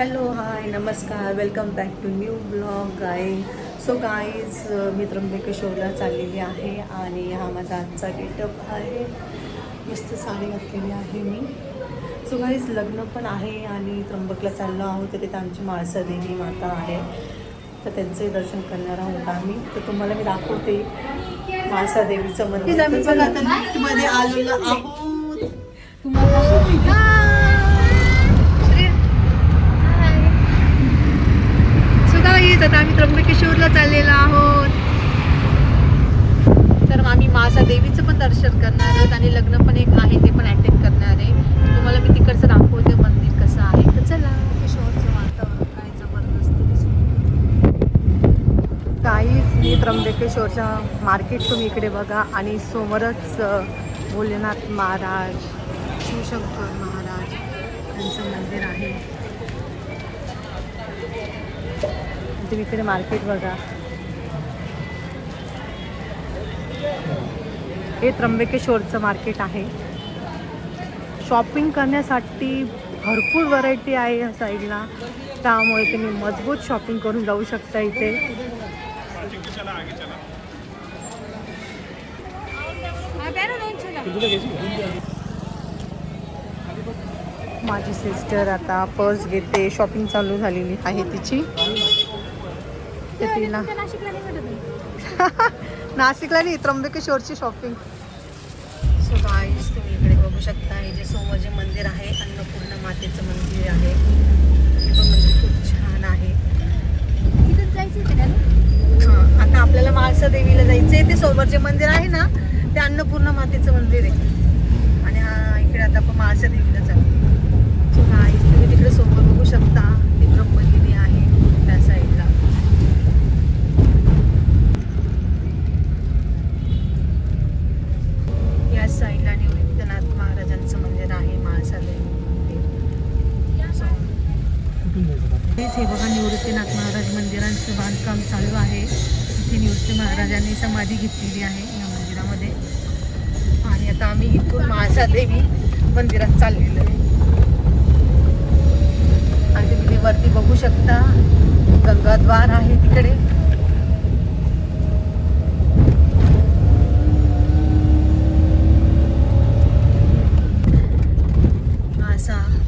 Hello hi नमस्कार. Welcome back to new blog guy so guys मी त्र्यंबकेश्वरला चाललेली आहे आणि हा माझा आजचा गेटअप आहे. मस्त साडी घातलेली आहे मी. सो गाईज लग्न पण आहे आणि त्र्यंबकला चाललो आहोत. तर तिथे आमची माळसा देवी माता आहे. तर त्यांचे दर्शन करणार आहोत आम्ही. तर तुम्हाला मी दाखवते माळसा देवीचं मंदिर. आम्ही आता आलेलो आहोत. तुम्हाला सुद्धा येत आता आम्ही त्र्यंबकेश्वरला चाललेलो आहोत तर आम्ही मासा देवीचं पण दर्शन करणार आहोत आणि लग्न पण एक आहे ते पण अटेंड करणार आहे तुम्हाला मी तिकडचं दाखवते मंदिर कसं आहे तर चला किशोरचं वातावरण काय जबरदस्त त्र्यंबकेश्वरचं त्र्यंबकेश्वरच्या मार्केट तुम्ही इकडे बघा. आणि समोरच भोलेनाथ महाराज शिवशंकर महाराज यांचं मंदिर आहे. तुम्ही इकडे मार्केट बघा. हे त्र्यंबकेश्वरचं मार्केट आहे. शॉपिंग करण्यासाठी भरपूर व्हरायटी आहे या साईडला त्यामुळे तुम्ही मजबूत शॉपिंग करून जाऊ शकता इथे. माझी सिस्टर आता पर्स घेते शॉपिंग चालू झालेली आहे तिची. तिला नाशिकला नाही त्र्यंबकेश्वरची शॉपिंग सो गाईज तुम्ही इकडे बघू शकता हे जे समोर जे मंदिर आहे अन्नपूर्णा मातेचं मंदिर आहे. हे पण मंदिर खूप छान आहे. हां आता आपल्याला माळसा देवीला जायचं आहे ते समोर जे मंदिर आहे ना ते अन्नपूर्णा मातेचं मंदिर आहे. आणि हा इकडे आता आपण माळसा देवीला जाऊ. सो हा तुम्ही तिकडे समोर बघू शकता ती ब्रह्मगिरी आहे त्या साईडला. या साईडला निवृत्तनाथ महाराजांचं मंदिर आहे माळसादेवी तेच हे बघा निवृत्तीनाथ महाराज मंदिरांचं बांधकाम चालू आहे. इथे निवृत्ती महाराजांनी समाधी घेतलेली आहे. या आणि आता आम्ही इथून महासादेवी मंदिरात चाललेलो आहे. आणि तुम्ही ते वरती बघू शकता. गंगाद्वार आहे तिकडे.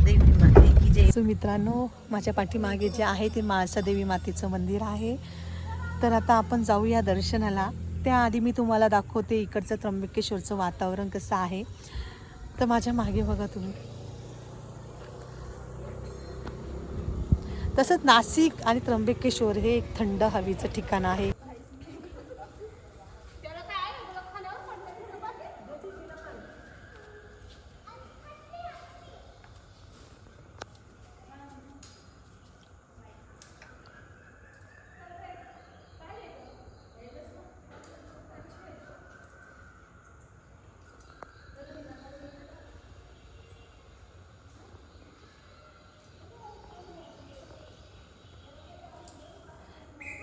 देवी माते की सो मित्रांनो माझ्या पाठीमागे जे आहे ते माळसा देवी मातेचं मंदिर आहे. तर आता आपण जाऊया दर्शनाला. त्याआधी मी तुम्हाला दाखवते इकडचं त्र्यंबकेश्वरचं वातावरण कसं आहे. तर माझ्या मागे बघा तुम्ही. तसंच नाशिक आणि त्र्यंबकेश्वर हे एक थंड हवेचं ठिकाण आहे.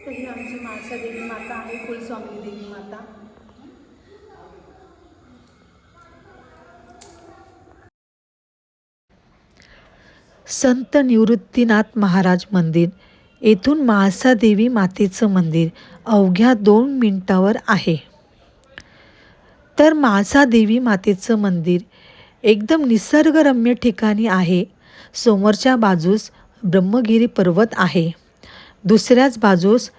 तर ही आमची माणसा देवी माता आहे कुलस्वामिनी देवी माता? संत निवृत्तीनाथ महाराज मंदिर येथून म्हाळसा देवी मातेचं मंदिर अवघ्या दोन मिनिटावर आहे. तर म्हाळसा देवी मातेचं मंदिर एकदम निसर्गरम्य ठिकाणी आहे. समोरच्या बाजूस ब्रह्मगिरी पर्वत आहे. दुसऱ्याच बाजूस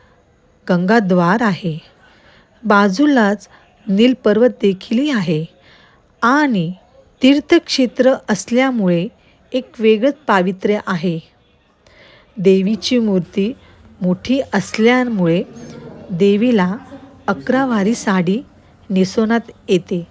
गंगाद्वार आहे. बाजूलाच नील पर्वत देखील आहे आणि तीर्थक्षेत्र असल्यामुळे एक वेगळंच पावित्र्य आहे. देवीची मूर्ती मोठी असल्यामुळे देवीला अकरावारी साडी नेसवण्यात येते.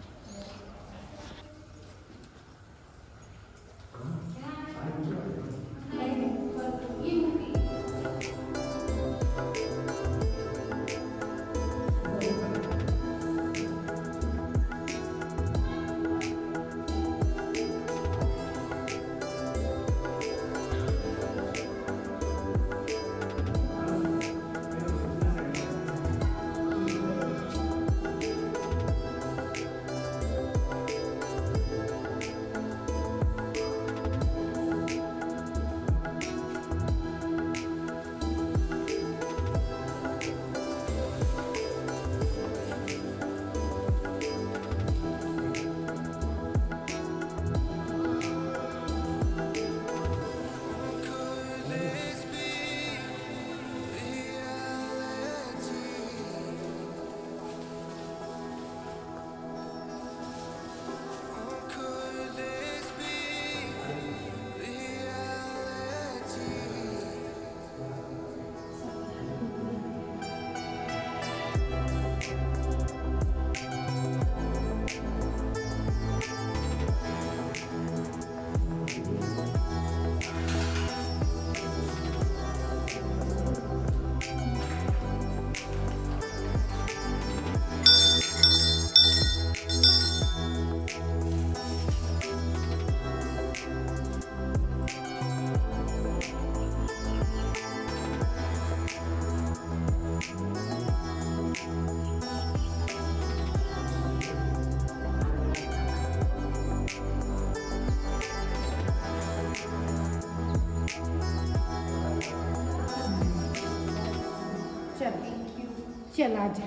चल आजा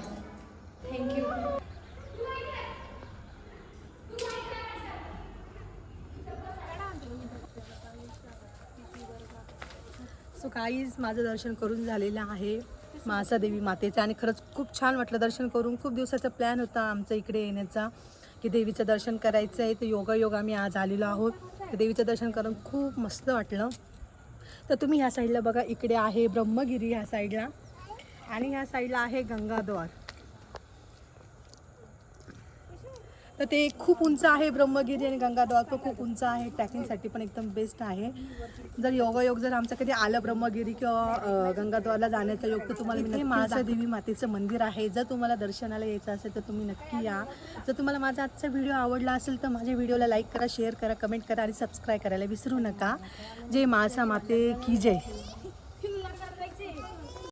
थँक्यू सो काहीच माझं दर्शन करून झालेलं आहे मासा देवी मातेचं आणि खरंच खूप छान वाटलं दर्शन करून. खूप दिवसाचा प्लॅन होता आमचा इकडे येण्याचा की देवीचं दर्शन करायचं आहे तर योगायोग आम्ही आज आलेलो आहोत. तर देवीचं दर्शन करून खूप मस्त वाटलं. तर तुम्ही ह्या साईडला बघा इकडे आहे ब्रह्मगिरी ह्या साईडला आणि ह्या साईडला आहे गंगाद्वार. तर ते खूप उंच आहे ब्रह्मगिरी आणि गंगाद्वार पण खूप उंच आहे. ट्रॅकिंगसाठी पण एकदम बेस्ट आहे. जर योगायोग जर आमचं कधी आलं ब्रह्मगिरी किंवा गंगाद्वारला जाण्याचा योग तर तुम्हाला मी माझं देवी मातेचं मंदिर आहे जर तुम्हाला दर्शनाला यायचं असेल तर तुम्ही नक्की या. जर तुम्हाला माझा आजचा व्हिडिओ आवडला असेल तर माझ्या व्हिडिओला लाईक करा शेअर करा कमेंट करा आणि सबस्क्राईब करायला विसरू नका. जय मासा माते की जय.